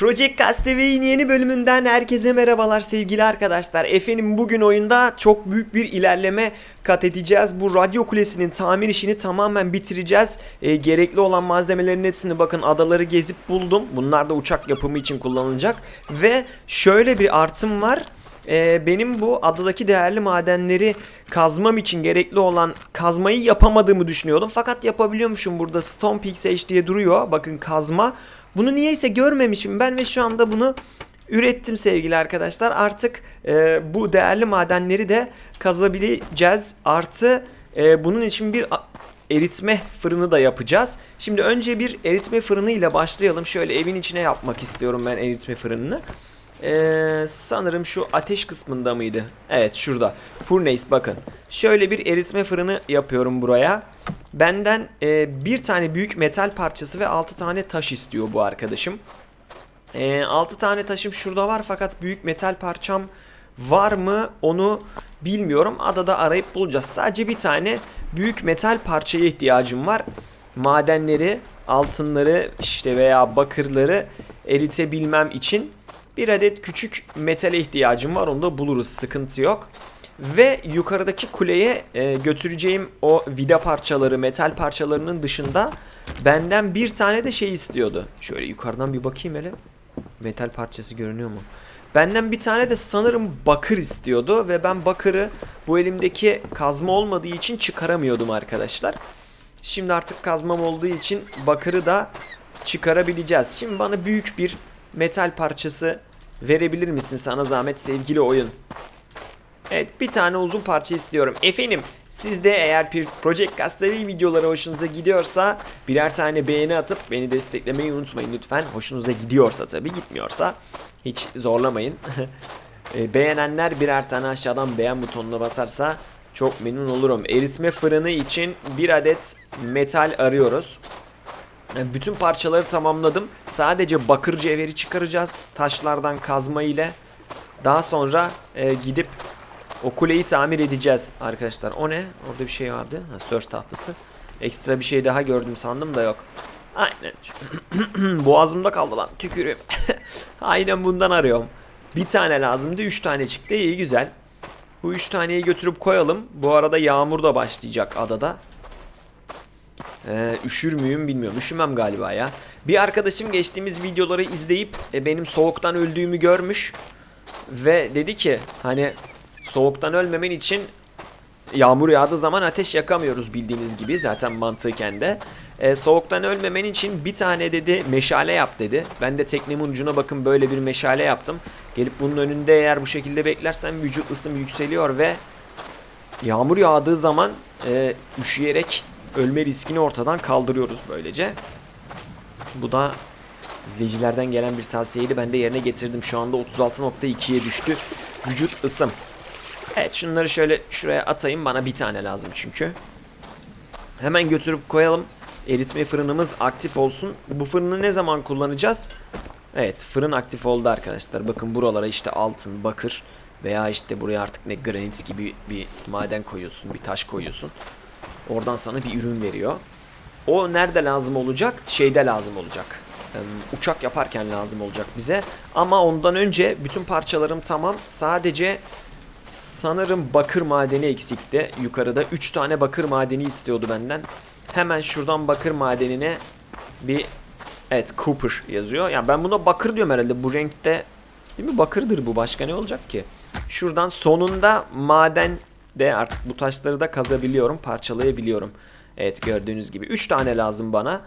Project Castaway'in yeni bölümünden herkese merhabalar sevgili arkadaşlar. Efendim bugün oyunda çok büyük bir ilerleme kat edeceğiz. Bu radyo kulesinin tamir işini tamamen bitireceğiz. Ee, gerekli olan malzemelerin hepsini bakın adaları gezip buldum. Bunlar da uçak yapımı için kullanılacak. Ve şöyle bir artım var. Ee, benim bu adadaki değerli madenleri kazmam için gerekli olan kazmayı yapamadığımı düşünüyordum. Fakat yapabiliyormuşum burada Stone Pix diye duruyor. Bakın kazma. Bunu niyeyse görmemişim ben ve şu anda bunu ürettim sevgili arkadaşlar. Artık e, bu değerli madenleri de kazabileceğiz. Artı e, bunun için bir eritme fırını da yapacağız. Şimdi önce bir eritme fırını ile başlayalım. Şöyle evin içine yapmak istiyorum ben eritme fırınını. Ee, sanırım şu ateş kısmında mıydı? Evet şurada. Furnace bakın. Şöyle bir eritme fırını yapıyorum buraya. Benden e, bir tane büyük metal parçası ve 6 tane taş istiyor bu arkadaşım. E, 6 tane taşım şurada var fakat büyük metal parçam var mı onu bilmiyorum. Adada arayıp bulacağız. Sadece bir tane büyük metal parçaya ihtiyacım var. Madenleri, altınları işte veya bakırları eritebilmem için bir adet küçük metale ihtiyacım var. Onu da buluruz. Sıkıntı yok. Ve yukarıdaki kuleye e, götüreceğim o vida parçaları, metal parçalarının dışında benden bir tane de şey istiyordu. Şöyle yukarıdan bir bakayım hele. Metal parçası görünüyor mu? Benden bir tane de sanırım bakır istiyordu ve ben bakırı bu elimdeki kazma olmadığı için çıkaramıyordum arkadaşlar. Şimdi artık kazmam olduğu için bakırı da çıkarabileceğiz. Şimdi bana büyük bir metal parçası verebilir misin sana zahmet sevgili oyun? Evet bir tane uzun parça istiyorum. Efendim siz de eğer Project Castaway videoları hoşunuza gidiyorsa birer tane beğeni atıp beni desteklemeyi unutmayın lütfen. Hoşunuza gidiyorsa tabii gitmiyorsa hiç zorlamayın. E, Beğenenler birer tane aşağıdan beğen butonuna basarsa çok memnun olurum. Eritme fırını için bir adet metal arıyoruz. Yani bütün parçaları tamamladım. Sadece bakır cevheri çıkaracağız. Taşlardan kazma ile. Daha sonra e, gidip o kuleyi tamir edeceğiz arkadaşlar. O ne? Orada bir şey vardı. Ha, sörf tahtası. Ekstra bir şey daha gördüm sandım da yok. Aynen. Boğazımda kaldı lan. Tükürüğüm. Aynen bundan arıyorum. Bir tane lazımdı. Üç tane çıktı. İyi güzel. Bu üç taneyi götürüp koyalım. Bu arada yağmur da başlayacak adada. Ee, üşür müyüm bilmiyorum. Üşümem galiba ya. Bir arkadaşım geçtiğimiz videoları izleyip e, benim soğuktan öldüğümü görmüş. Ve dedi ki hani soğuktan ölmemen için yağmur yağdığı zaman ateş yakamıyoruz bildiğiniz gibi zaten mantıken de. E, soğuktan ölmemen için bir tane dedi meşale yap dedi. Ben de teknemin ucuna bakın böyle bir meşale yaptım. Gelip bunun önünde eğer bu şekilde beklersen vücut ısım yükseliyor ve yağmur yağdığı zaman e, üşüyerek ölme riskini ortadan kaldırıyoruz böylece. Bu da izleyicilerden gelen bir tavsiyeydi. Ben de yerine getirdim. Şu anda 36.2'ye düştü. Vücut ısım. Evet şunları şöyle şuraya atayım. Bana bir tane lazım çünkü. Hemen götürüp koyalım. Eritme fırınımız aktif olsun. Bu fırını ne zaman kullanacağız? Evet fırın aktif oldu arkadaşlar. Bakın buralara işte altın, bakır veya işte buraya artık ne granit gibi bir maden koyuyorsun, bir taş koyuyorsun. Oradan sana bir ürün veriyor. O nerede lazım olacak? Şeyde lazım olacak. Uçak yaparken lazım olacak bize. Ama ondan önce bütün parçalarım tamam. Sadece sanırım bakır madeni eksikti. Yukarıda 3 tane bakır madeni istiyordu benden. Hemen şuradan bakır madenine bir evet Cooper yazıyor. Ya ben buna bakır diyorum herhalde. Bu renkte değil mi? Bakırdır bu. Başka ne olacak ki? Şuradan sonunda maden de artık bu taşları da kazabiliyorum, parçalayabiliyorum. Evet gördüğünüz gibi 3 tane lazım bana.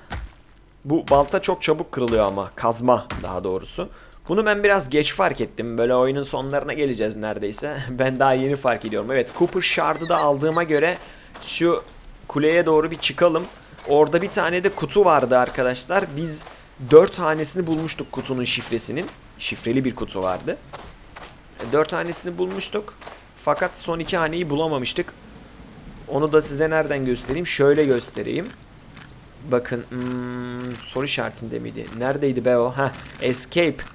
Bu balta çok çabuk kırılıyor ama kazma daha doğrusu. Bunu ben biraz geç fark ettim. Böyle oyunun sonlarına geleceğiz neredeyse. Ben daha yeni fark ediyorum. Evet Cooper Shard'ı da aldığıma göre şu kuleye doğru bir çıkalım. Orada bir tane de kutu vardı arkadaşlar. Biz 4 tanesini bulmuştuk kutunun şifresinin. Şifreli bir kutu vardı. 4 tanesini bulmuştuk. Fakat son iki haneyi bulamamıştık. Onu da size nereden göstereyim? Şöyle göstereyim. Bakın hmm, soru işaretinde miydi? Neredeydi be o? Heh, escape.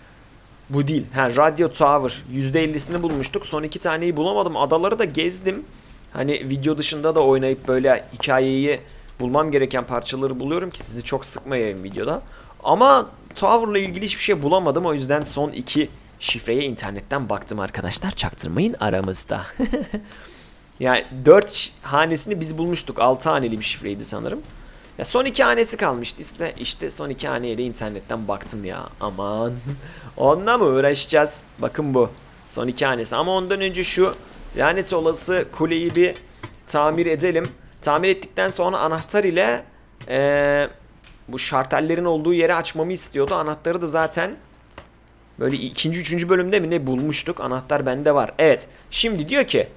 Bu değil. Ha, Radio Tower. %50'sini bulmuştuk. Son iki taneyi bulamadım. Adaları da gezdim. Hani video dışında da oynayıp böyle hikayeyi bulmam gereken parçaları buluyorum ki sizi çok sıkmayayım videoda. Ama Tower'la ilgili hiçbir şey bulamadım. O yüzden son iki şifreye internetten baktım arkadaşlar. Çaktırmayın aramızda. yani 4 hanesini biz bulmuştuk. 6 haneli bir şifreydi sanırım. Ya son iki hanesi kalmıştı işte. İşte son iki haneye de internetten baktım ya. Aman. Onunla mı uğraşacağız? Bakın bu. Son iki hanesi. Ama ondan önce şu lanet olası kuleyi bir tamir edelim. Tamir ettikten sonra anahtar ile eee, bu şartellerin olduğu yeri açmamı istiyordu. Anahtarı da zaten böyle ikinci, üçüncü bölümde mi ne bulmuştuk. Anahtar bende var. Evet. Şimdi diyor ki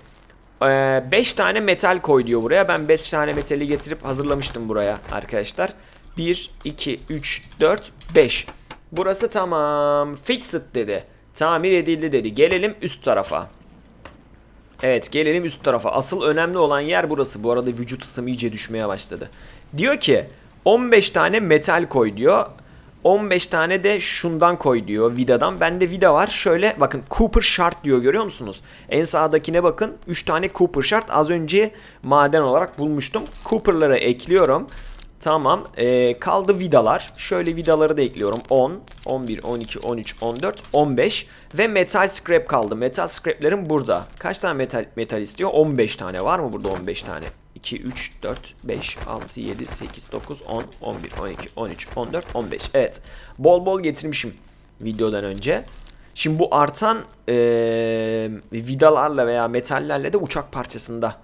5 tane metal koy diyor buraya. Ben 5 tane metali getirip hazırlamıştım buraya arkadaşlar. 1, 2, 3, 4, 5. Burası tamam. Fixed dedi. Tamir edildi dedi. Gelelim üst tarafa. Evet gelelim üst tarafa. Asıl önemli olan yer burası. Bu arada vücut ısım iyice düşmeye başladı. Diyor ki 15 tane metal koy diyor. 15 tane de şundan koy diyor vidadan. Bende vida var. Şöyle bakın Cooper Shard diyor görüyor musunuz? En sağdakine bakın. 3 tane Cooper Shard az önce maden olarak bulmuştum. Cooper'ları ekliyorum. Tamam. Ee, kaldı vidalar. Şöyle vidaları da ekliyorum. 10, 11, 12, 13, 14, 15 ve metal scrap kaldı. Metal scrap'lerim burada. Kaç tane metal metal istiyor? 15 tane. Var mı burada 15 tane? 2, 3, 4, 5, 6, 7, 8, 9, 10, 11, 12, 13, 14, 15. Evet. Bol bol getirmişim videodan önce. Şimdi bu artan eee, vidalarla veya metallerle de uçak parçasında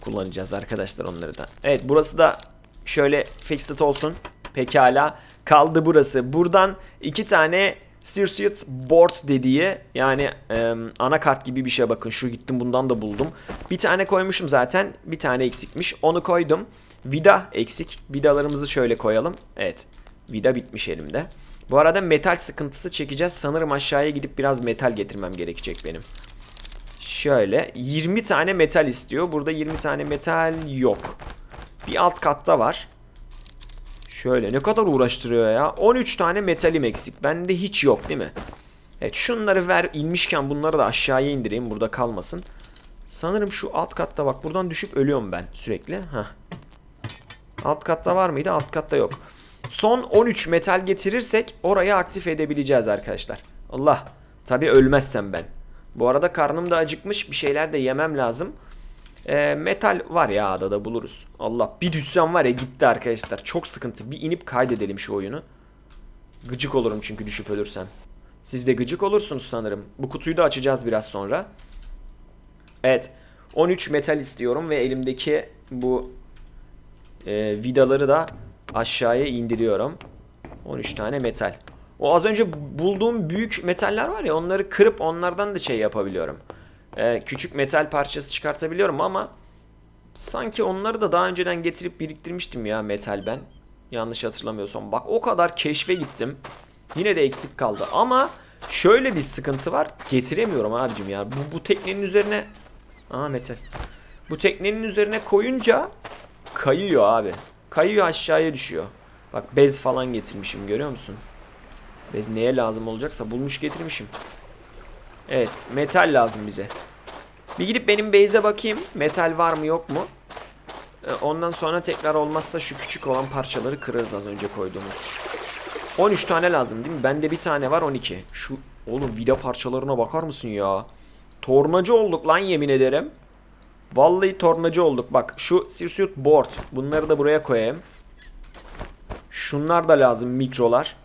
kullanacağız arkadaşlar onları da. Evet burası da şöyle fixed olsun. Pekala. Kaldı burası. Buradan iki tane Circuit Board dediği yani e, anakart gibi bir şey bakın. Şu gittim bundan da buldum. Bir tane koymuşum zaten. Bir tane eksikmiş. Onu koydum. Vida eksik. Vidalarımızı şöyle koyalım. Evet. Vida bitmiş elimde. Bu arada metal sıkıntısı çekeceğiz. Sanırım aşağıya gidip biraz metal getirmem gerekecek benim. Şöyle 20 tane metal istiyor. Burada 20 tane metal yok. Bir alt katta var. Şöyle ne kadar uğraştırıyor ya. 13 tane metalim eksik. Bende hiç yok değil mi? Evet şunları ver inmişken bunları da aşağıya indireyim. Burada kalmasın. Sanırım şu alt katta bak buradan düşüp ölüyorum ben sürekli. Heh. Alt katta var mıydı? Alt katta yok. Son 13 metal getirirsek orayı aktif edebileceğiz arkadaşlar. Allah. Tabi ölmezsem ben. Bu arada karnım da acıkmış. Bir şeyler de yemem lazım. E, metal var ya adada buluruz. Allah bir düşsem var ya gitti arkadaşlar. Çok sıkıntı. Bir inip kaydedelim şu oyunu. Gıcık olurum çünkü düşüp ölürsem. Siz de gıcık olursunuz sanırım. Bu kutuyu da açacağız biraz sonra. Evet. 13 metal istiyorum ve elimdeki bu e, vidaları da aşağıya indiriyorum. 13 tane metal. O az önce bulduğum büyük metaller var ya onları kırıp onlardan da şey yapabiliyorum. Ee, küçük metal parçası çıkartabiliyorum ama sanki onları da daha önceden getirip biriktirmiştim ya metal ben. Yanlış hatırlamıyorsam. Bak o kadar keşfe gittim. Yine de eksik kaldı ama şöyle bir sıkıntı var. Getiremiyorum abicim ya. Bu, bu teknenin üzerine... Aa metal. Bu teknenin üzerine koyunca kayıyor abi. Kayıyor aşağıya düşüyor. Bak bez falan getirmişim görüyor musun? Bez neye lazım olacaksa bulmuş getirmişim. Evet metal lazım bize. Bir gidip benim base'e bakayım. Metal var mı yok mu? Ee, Ondan sonra tekrar olmazsa şu küçük olan parçaları kırarız az önce koyduğumuz. 13 tane lazım değil mi? Bende bir tane var 12. Şu oğlum vida parçalarına bakar mısın ya? Tornacı olduk lan yemin ederim. Vallahi tornacı olduk. Bak şu Circuit Board. Bunları da buraya koyayım. Şunlar da lazım mikrolar.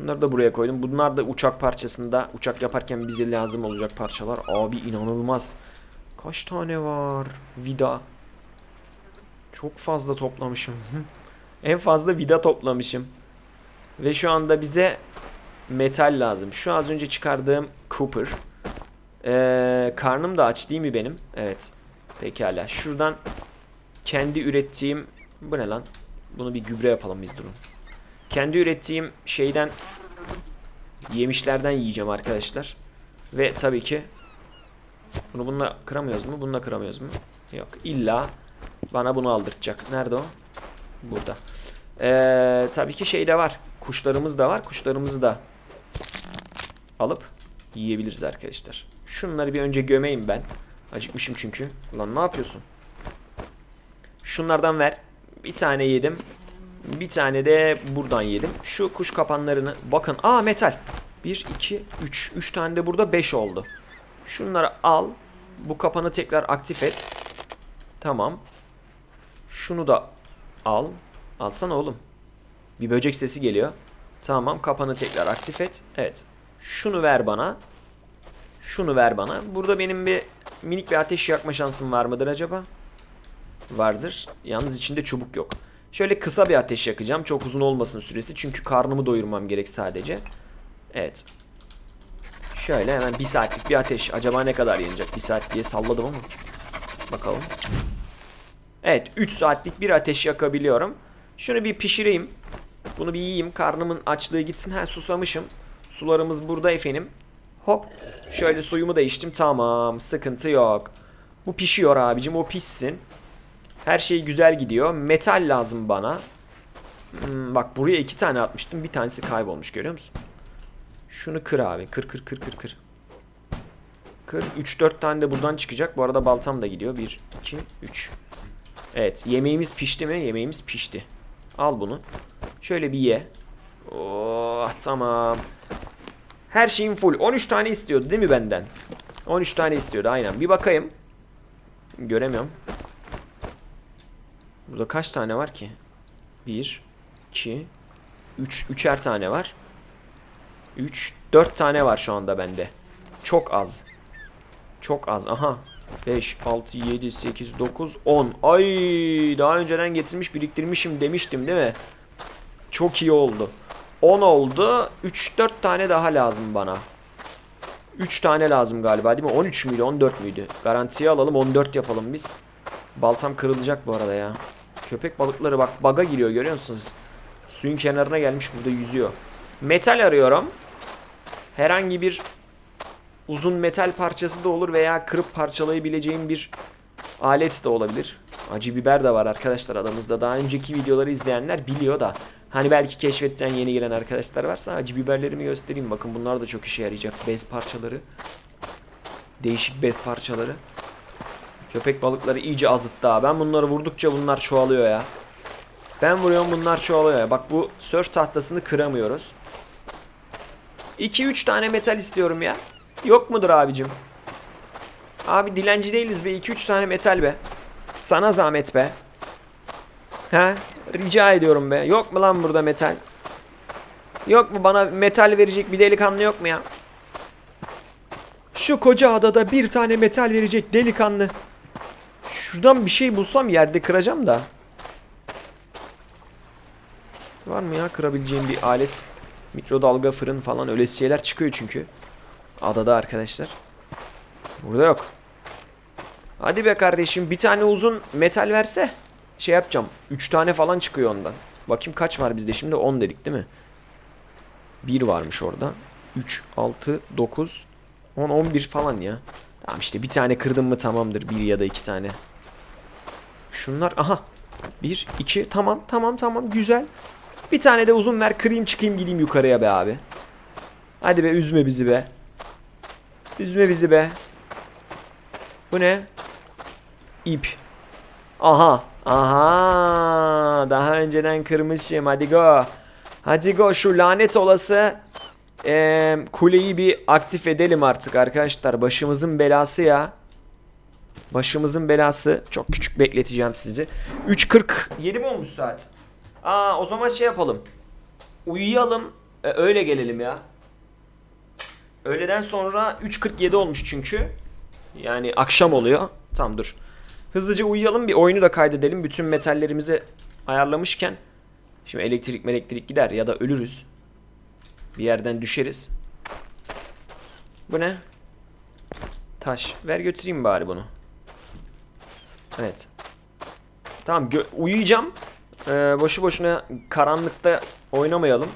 Bunları da buraya koydum. Bunlar da uçak parçasında uçak yaparken bize lazım olacak parçalar. Abi inanılmaz. Kaç tane var? Vida. Çok fazla toplamışım. en fazla vida toplamışım. Ve şu anda bize metal lazım. Şu az önce çıkardığım Cooper. Ee, karnım da aç değil mi benim? Evet. Pekala. Şuradan kendi ürettiğim... Bu ne lan? Bunu bir gübre yapalım biz durun. Kendi ürettiğim şeyden yemişlerden yiyeceğim arkadaşlar. Ve tabii ki bunu bununla kıramıyoruz mu? Bununla kıramıyoruz mu? Yok. İlla bana bunu aldırtacak. Nerede o? Burada. Ee, tabii ki şey de var. Kuşlarımız da var. Kuşlarımızı da alıp yiyebiliriz arkadaşlar. Şunları bir önce gömeyim ben. Acıkmışım çünkü. Ulan ne yapıyorsun? Şunlardan ver. Bir tane yedim. Bir tane de buradan yedim. Şu kuş kapanlarını bakın. Aa metal. 1, 2, 3. 3 tane de burada 5 oldu. Şunları al. Bu kapanı tekrar aktif et. Tamam. Şunu da al. Alsana oğlum. Bir böcek sesi geliyor. Tamam kapanı tekrar aktif et. Evet. Şunu ver bana. Şunu ver bana. Burada benim bir minik bir ateş yakma şansım var mıdır acaba? Vardır. Yalnız içinde çubuk yok. Şöyle kısa bir ateş yakacağım. Çok uzun olmasın süresi. Çünkü karnımı doyurmam gerek sadece. Evet. Şöyle hemen bir saatlik bir ateş. Acaba ne kadar yanacak? Bir saat diye salladım ama. Bakalım. Evet 3 saatlik bir ateş yakabiliyorum. Şunu bir pişireyim. Bunu bir yiyeyim. Karnımın açlığı gitsin. Ha susamışım. Sularımız burada efendim. Hop. Şöyle suyumu da içtim. Tamam. Sıkıntı yok. Bu pişiyor abicim. O pişsin. Her şey güzel gidiyor. Metal lazım bana. Hmm, bak buraya iki tane atmıştım. Bir tanesi kaybolmuş görüyor musun? Şunu kır abi. Kır kır kır kır kır. Kır. 3-4 tane de buradan çıkacak. Bu arada baltam da gidiyor. 1, 2, 3. Evet. Yemeğimiz pişti mi? Yemeğimiz pişti. Al bunu. Şöyle bir ye. Oh tamam. Her şeyim full. 13 tane istiyordu değil mi benden? 13 tane istiyordu aynen. Bir bakayım. Göremiyorum. Burada kaç tane var ki? 1 2 3 üçer tane var. 3 4 tane var şu anda bende. Çok az. Çok az. Aha. 5 6 7 8 9 10. Ay daha önceden getirmiş biriktirmişim demiştim değil mi? Çok iyi oldu. 10 oldu. 3-4 tane daha lazım bana. 3 tane lazım galiba değil mi? 13 müydü 14 müydü? Garantiye alalım 14 yapalım biz. Baltam kırılacak bu arada ya. Köpek balıkları bak baga giriyor görüyor musunuz? Suyun kenarına gelmiş burada yüzüyor. Metal arıyorum. Herhangi bir uzun metal parçası da olur veya kırıp parçalayabileceğim bir alet de olabilir. Acı biber de var arkadaşlar aramızda. Daha önceki videoları izleyenler biliyor da. Hani belki keşfetten yeni gelen arkadaşlar varsa acı biberlerimi göstereyim. Bakın bunlar da çok işe yarayacak. Bez parçaları. Değişik bez parçaları. Köpek balıkları iyice azıttı ha. Ben bunları vurdukça bunlar çoğalıyor ya. Ben vuruyorum bunlar çoğalıyor ya. Bak bu sörf tahtasını kıramıyoruz. 2-3 tane metal istiyorum ya. Yok mudur abicim? Abi dilenci değiliz be. 2-3 tane metal be. Sana zahmet be. He? Rica ediyorum be. Yok mu lan burada metal? Yok mu bana metal verecek bir delikanlı yok mu ya? Şu koca adada bir tane metal verecek delikanlı. Şuradan bir şey bulsam yerde kıracağım da. Var mı ya kırabileceğim bir alet? Mikrodalga fırın falan öyle şeyler çıkıyor çünkü. Adada arkadaşlar. Burada yok. Hadi be kardeşim bir tane uzun metal verse şey yapacağım. 3 tane falan çıkıyor ondan. Bakayım kaç var bizde şimdi 10 dedik değil mi? 1 varmış orada. 3, 6, 9, 10, 11 falan ya. Tamam işte bir tane kırdım mı tamamdır. Bir ya da iki tane. Şunlar aha. 1, 2 tamam tamam tamam güzel. Bir tane de uzun ver kırayım çıkayım gideyim yukarıya be abi. Hadi be üzme bizi be. Üzme bizi be. Bu ne? İp. Aha. Aha. Daha önceden kırmışım. Hadi go. Hadi go. Şu lanet olası eee, kuleyi bir aktif edelim artık arkadaşlar. Başımızın belası ya. Başımızın belası. Çok küçük bekleteceğim sizi. 3.47 mi olmuş saat? Aa o zaman şey yapalım. Uyuyalım. e, öyle gelelim ya. Öğleden sonra 3.47 olmuş çünkü. Yani akşam oluyor. Tamam dur. Hızlıca uyuyalım bir oyunu da kaydedelim. Bütün metallerimizi ayarlamışken. Şimdi elektrik elektrik gider ya da ölürüz. Bir yerden düşeriz. Bu ne? Taş. Ver götüreyim bari bunu. Evet. Tamam uyuyacağım. Ee, boşu boşuna karanlıkta oynamayalım.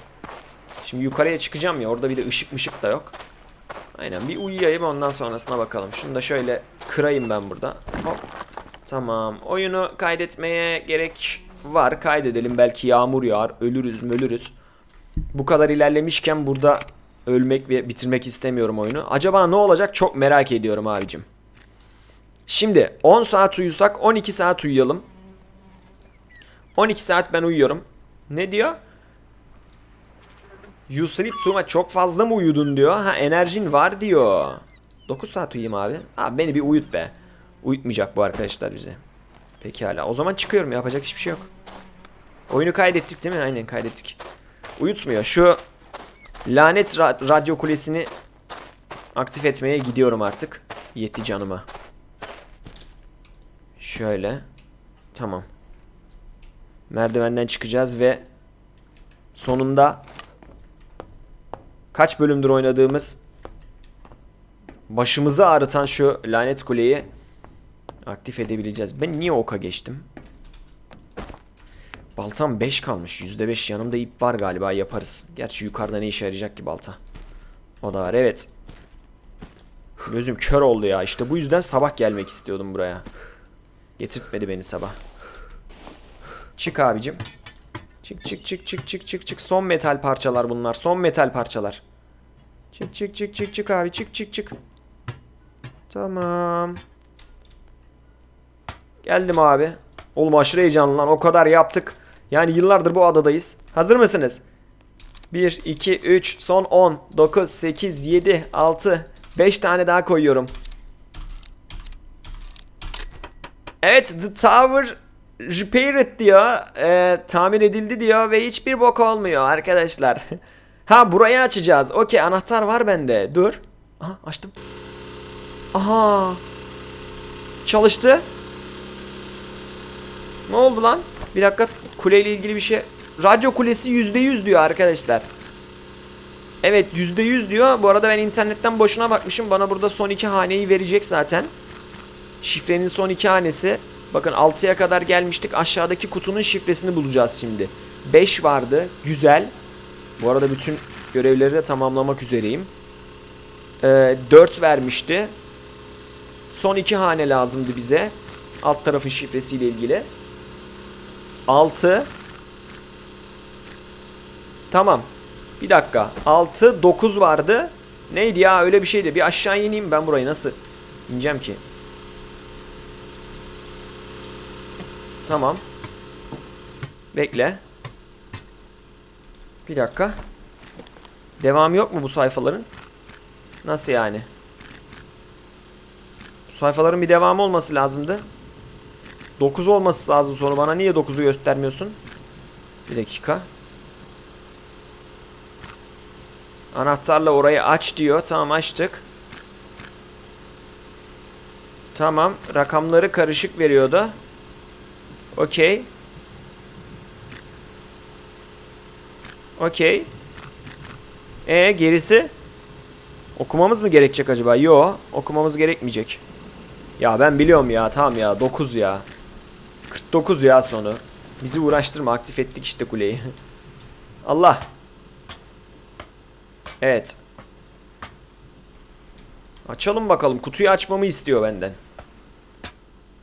Şimdi yukarıya çıkacağım ya orada bir de ışık mışık da yok. Aynen bir uyuyayım ondan sonrasına bakalım. Şunu da şöyle kırayım ben burada. Hop. Tamam. Oyunu kaydetmeye gerek var. Kaydedelim. Belki yağmur yağar. Ölürüz mölürüz. Bu kadar ilerlemişken burada ölmek ve bitirmek istemiyorum oyunu. Acaba ne olacak çok merak ediyorum abicim. Şimdi 10 saat uyusak 12 saat uyuyalım. 12 saat ben uyuyorum. Ne diyor? You sleep too much. Çok fazla mı uyudun diyor. Ha enerjin var diyor. 9 saat uyuyayım abi. Abi beni bir uyut be. Uyutmayacak bu arkadaşlar bizi. Pekala. O zaman çıkıyorum. Yapacak hiçbir şey yok. Oyunu kaydettik değil mi? Aynen kaydettik. Uyutmuyor. Şu lanet ra- radyo kulesini aktif etmeye gidiyorum artık. Yetti canıma. Şöyle. Tamam. Merdivenden çıkacağız ve sonunda kaç bölümdür oynadığımız başımızı ağrıtan şu lanet kuleyi aktif edebileceğiz. Ben niye oka geçtim? Baltam 5 kalmış. %5 yanımda ip var galiba yaparız. Gerçi yukarıda ne işe yarayacak ki balta? O da var evet. Gözüm kör oldu ya. İşte bu yüzden sabah gelmek istiyordum buraya. Getirtmedi beni sabah. Çık abicim. Çık çık çık çık çık çık çık. Son metal parçalar bunlar. Son metal parçalar. Çık çık çık çık çık abi. Çık çık çık. Tamam. Geldim abi. Oğlum aşırı heyecanlı lan. O kadar yaptık. Yani yıllardır bu adadayız. Hazır mısınız? 1, 2, 3, son 10, 9, 8, 7, 6, 5 tane daha koyuyorum. Evet, The Tower repaired diyor. Ee, tamir edildi diyor ve hiçbir bok olmuyor arkadaşlar. ha burayı açacağız. Okey anahtar var bende. Dur. Aha açtım. Aha. Çalıştı. Ne oldu lan? Bir dakika kuleyle ilgili bir şey. Radyo kulesi %100 diyor arkadaşlar. Evet %100 diyor. Bu arada ben internetten boşuna bakmışım. Bana burada son iki haneyi verecek zaten. Şifrenin son iki hanesi. Bakın 6'ya kadar gelmiştik. Aşağıdaki kutunun şifresini bulacağız şimdi. 5 vardı. Güzel. Bu arada bütün görevleri de tamamlamak üzereyim. Ee, 4 vermişti. Son iki hane lazımdı bize. Alt tarafın şifresiyle ilgili. 6 Tamam. Bir dakika. 6 9 vardı. Neydi ya öyle bir şeydi. Bir aşağı ineyim ben burayı nasıl ineceğim ki? Tamam. Bekle. Bir dakika. Devam yok mu bu sayfaların? Nasıl yani? Bu sayfaların bir devamı olması lazımdı. 9 olması lazım sonra bana niye 9'u göstermiyorsun? Bir dakika. Anahtarla orayı aç diyor. Tamam açtık. Tamam. Rakamları karışık veriyordu. Okey. Okey. E gerisi? Okumamız mı gerekecek acaba? Yo, okumamız gerekmeyecek. Ya ben biliyorum ya. Tamam ya. 9 ya. 49 ya sonu. Bizi uğraştırma. Aktif ettik işte kuleyi. Allah. Evet. Açalım bakalım. Kutuyu açmamı istiyor benden.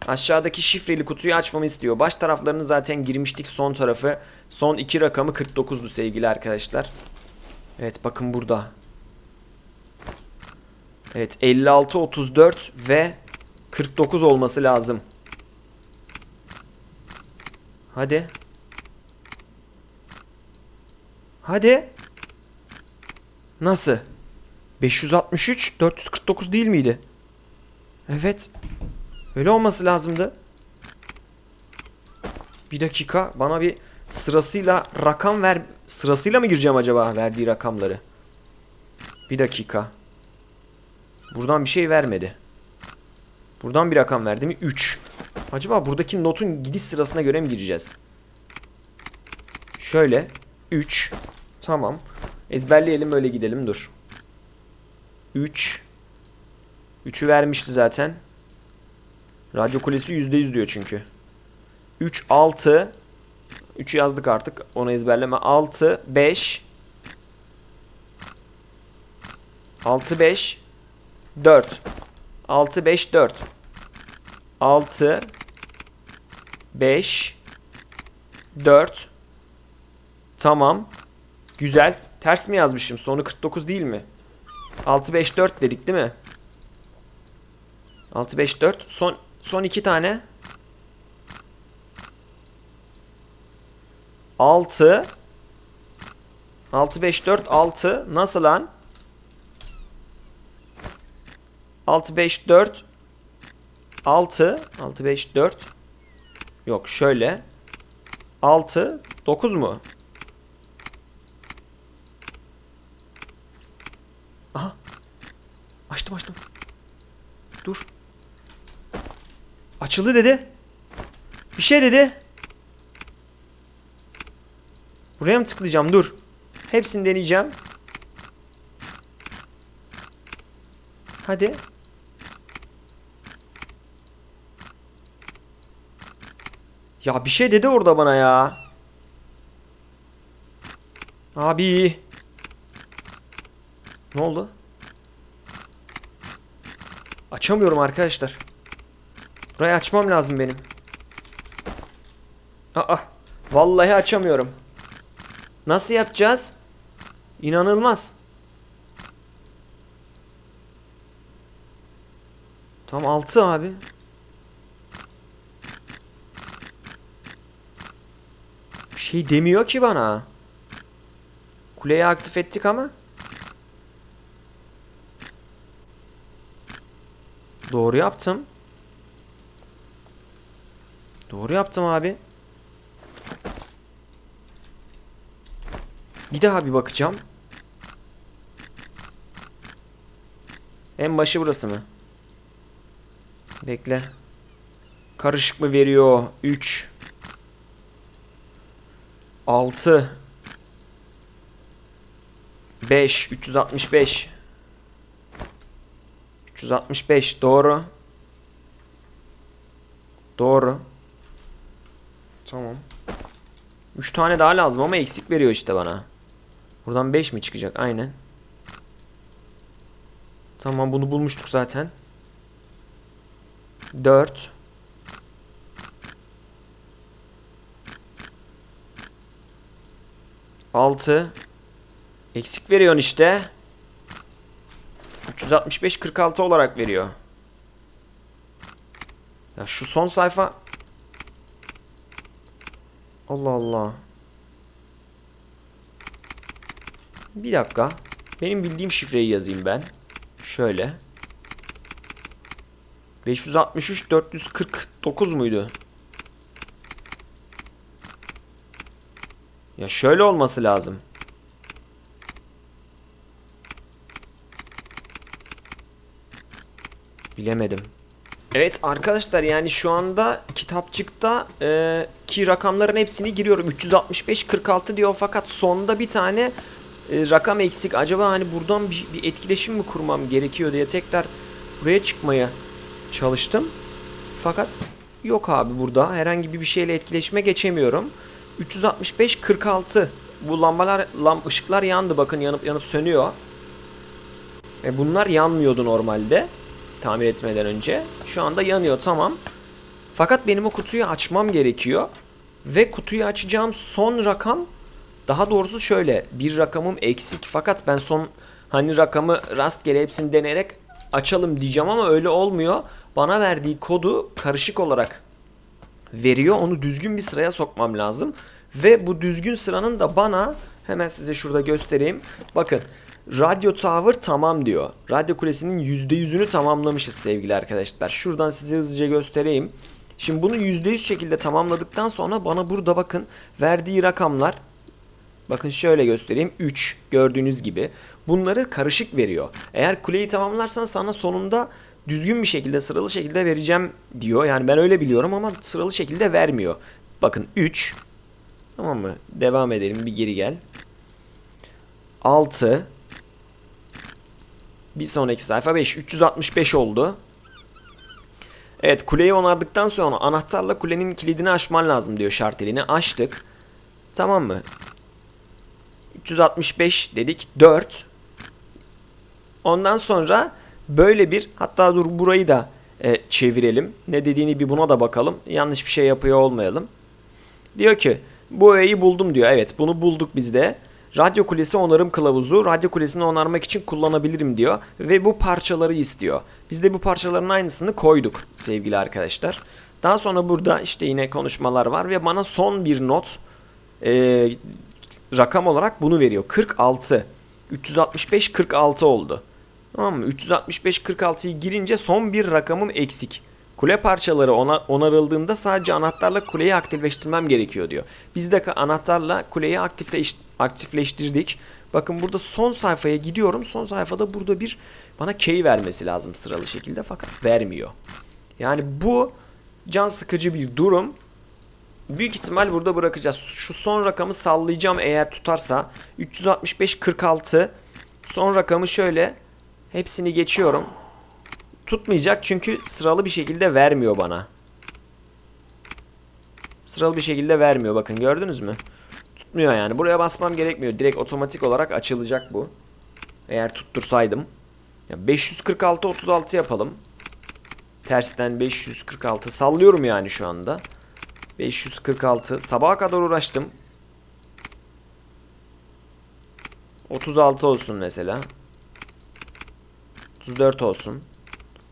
Aşağıdaki şifreli kutuyu açmamı istiyor. Baş taraflarını zaten girmiştik. Son tarafı. Son iki rakamı 49'du sevgili arkadaşlar. Evet bakın burada. Evet 56, 34 ve 49 olması lazım. Hadi. Hadi. Nasıl? 563 449 değil miydi? Evet. Öyle olması lazımdı. Bir dakika bana bir sırasıyla rakam ver. Sırasıyla mı gireceğim acaba verdiği rakamları? Bir dakika. Buradan bir şey vermedi. Buradan bir rakam verdi mi? 3. Acaba buradaki notun gidiş sırasına göre mi gireceğiz? Şöyle. 3. Tamam. Ezberleyelim öyle gidelim dur. 3. 3'ü vermişti zaten. Radyo kulesi %100 diyor çünkü. 3, 6. 3'ü yazdık artık. Onu ezberleme. 6, 5. 6, 5. 4. 6, 5, 4. 6, 5, 4. Tamam. Güzel. Ters mi yazmışım? Sonu 49 değil mi? 6, 5, 4 dedik değil mi? 6, 5, 4. Son Son iki tane. 6 6 5 4 6 nasıl lan? 6 5 4 6 6 5 4 Yok şöyle. 6 9 mu? Aha. Açtım açtım. Dur Açıldı dedi Bir şey dedi Buraya mı tıklayacağım dur Hepsini deneyeceğim Hadi Ya bir şey dedi orada bana ya. Abi. Ne oldu? Açamıyorum arkadaşlar. Burayı açmam lazım benim. Aa, vallahi açamıyorum. Nasıl yapacağız? İnanılmaz. Tam 6 abi. Bir şey demiyor ki bana. Kuleyi aktif ettik ama. Doğru yaptım. Doğru yaptım abi. Bir daha bir bakacağım. En başı burası mı? Bekle. Karışık mı veriyor? 3 6 5 365 365 doğru. Doğru. Tamam. 3 tane daha lazım ama eksik veriyor işte bana. Buradan 5 mi çıkacak? Aynen. Tamam bunu bulmuştuk zaten. 4 6 Eksik veriyorsun işte. 365 46 olarak veriyor. Ya şu son sayfa Allah Allah. Bir dakika. Benim bildiğim şifreyi yazayım ben. Şöyle. 563 449 muydu? Ya şöyle olması lazım. Bilemedim. Evet arkadaşlar yani şu anda kitapçıkta e, ki rakamların hepsini giriyorum. 365 46 diyor fakat sonda bir tane e, rakam eksik. Acaba hani buradan bir, bir etkileşim mi kurmam gerekiyor diye tekrar buraya çıkmaya çalıştım. Fakat yok abi burada herhangi bir şeyle etkileşime geçemiyorum. 365 46 bu lambalar lam ışıklar yandı bakın yanıp yanıp sönüyor. E bunlar yanmıyordu normalde tamir etmeden önce. Şu anda yanıyor tamam. Fakat benim o kutuyu açmam gerekiyor. Ve kutuyu açacağım son rakam daha doğrusu şöyle bir rakamım eksik fakat ben son hani rakamı rastgele hepsini deneyerek açalım diyeceğim ama öyle olmuyor. Bana verdiği kodu karışık olarak veriyor. Onu düzgün bir sıraya sokmam lazım. Ve bu düzgün sıranın da bana hemen size şurada göstereyim. Bakın Radyo Tower tamam diyor. Radyo kulesinin %100'ünü tamamlamışız sevgili arkadaşlar. Şuradan size hızlıca göstereyim. Şimdi bunu %100 şekilde tamamladıktan sonra bana burada bakın verdiği rakamlar Bakın şöyle göstereyim. 3 gördüğünüz gibi. Bunları karışık veriyor. Eğer kuleyi tamamlarsan sana sonunda düzgün bir şekilde sıralı şekilde vereceğim diyor. Yani ben öyle biliyorum ama sıralı şekilde vermiyor. Bakın 3 Tamam mı? Devam edelim. Bir geri gel. 6 Bir sonraki sayfa 5. 365 oldu. Evet kuleyi onardıktan sonra anahtarla kulenin kilidini açman lazım diyor şart. Açtık. Tamam mı? 365 dedik 4. Ondan sonra böyle bir hatta dur burayı da e, çevirelim. Ne dediğini bir buna da bakalım. Yanlış bir şey yapıyor olmayalım. Diyor ki bu öğeyi buldum diyor. Evet bunu bulduk biz de. Radyo kulesi onarım kılavuzu radyo kulesini onarmak için kullanabilirim diyor. Ve bu parçaları istiyor. Biz de bu parçaların aynısını koyduk sevgili arkadaşlar. Daha sonra burada işte yine konuşmalar var ve bana son bir not e, rakam olarak bunu veriyor. 46. 365 46 oldu. Tamam mı? 365 46'yı girince son bir rakamım eksik. Kule parçaları ona, onarıldığında sadece anahtarla kuleyi aktifleştirmem gerekiyor diyor. Biz de anahtarla kuleyi aktifleş, aktifleştirdik. Bakın burada son sayfaya gidiyorum. Son sayfada burada bir bana key vermesi lazım sıralı şekilde fakat vermiyor. Yani bu can sıkıcı bir durum. Büyük ihtimal burada bırakacağız. Şu son rakamı sallayacağım eğer tutarsa. 365 46. Son rakamı şöyle hepsini geçiyorum. Tutmayacak çünkü sıralı bir şekilde vermiyor bana. Sıralı bir şekilde vermiyor bakın gördünüz mü? Tutmuyor yani. Buraya basmam gerekmiyor. Direkt otomatik olarak açılacak bu. Eğer tuttursaydım. Ya 546 36 yapalım. Tersten 546 sallıyorum yani şu anda. 546 sabaha kadar uğraştım. 36 olsun mesela. 34 olsun.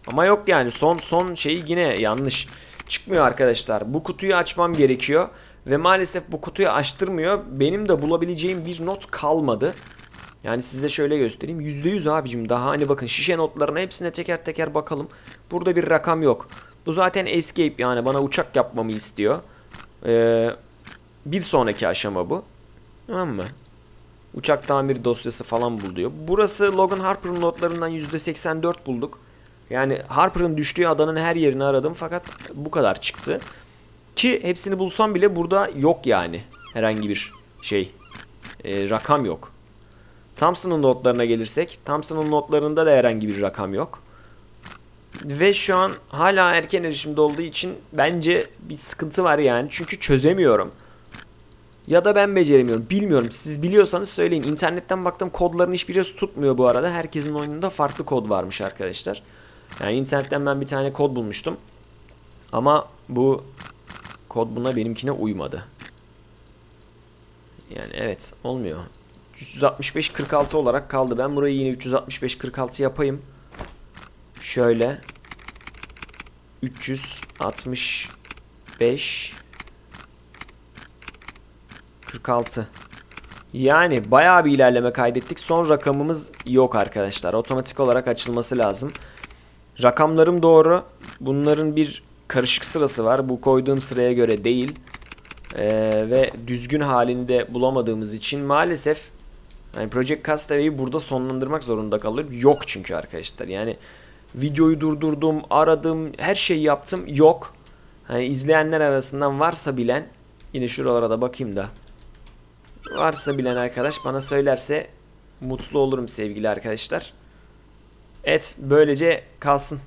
Ama yok yani son son şeyi yine yanlış. Çıkmıyor arkadaşlar. Bu kutuyu açmam gerekiyor. Ve maalesef bu kutuyu açtırmıyor. Benim de bulabileceğim bir not kalmadı. Yani size şöyle göstereyim. %100 abicim daha hani bakın şişe notlarına hepsine teker teker bakalım. Burada bir rakam yok. Bu zaten escape yani bana uçak yapmamı istiyor. Ee, bir sonraki aşama bu. Tamam mı? Uçak tamir dosyası falan bul diyor. Burası Logan Harper'ın notlarından %84 bulduk. Yani Harper'ın düştüğü adanın her yerini aradım fakat bu kadar çıktı. Ki hepsini bulsam bile burada yok yani. Herhangi bir şey. e, rakam yok. Thompson'ın notlarına gelirsek. Thompson'ın notlarında da herhangi bir rakam yok. Ve şu an hala erken erişimde olduğu için bence bir sıkıntı var yani. Çünkü çözemiyorum. Ya da ben beceremiyorum. Bilmiyorum. Siz biliyorsanız söyleyin. İnternetten baktım kodların hiçbirisi tutmuyor bu arada. Herkesin oyununda farklı kod varmış arkadaşlar. Yani internetten ben bir tane kod bulmuştum. Ama bu kod buna benimkine uymadı. Yani evet olmuyor. 365 46 olarak kaldı. Ben burayı yine 365 46 yapayım. Şöyle 365 46 yani bayağı bir ilerleme kaydettik. Son rakamımız yok arkadaşlar. Otomatik olarak açılması lazım. Rakamlarım doğru. Bunların bir karışık sırası var. Bu koyduğum sıraya göre değil. Ee, ve düzgün halini de bulamadığımız için maalesef yani Project Castaway'i burada sonlandırmak zorunda kalıyorum. Yok çünkü arkadaşlar. Yani videoyu durdurdum, aradım, her şeyi yaptım. Yok. Hani izleyenler arasından varsa bilen yine şuralara da bakayım da varsa bilen arkadaş bana söylerse mutlu olurum sevgili arkadaşlar. Evet böylece kalsın.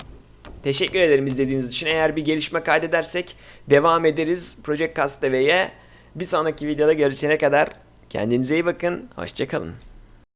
Teşekkür ederim izlediğiniz için. Eğer bir gelişme kaydedersek devam ederiz Project Castaway'e. Bir sonraki videoda görüşene kadar kendinize iyi bakın. Hoşçakalın.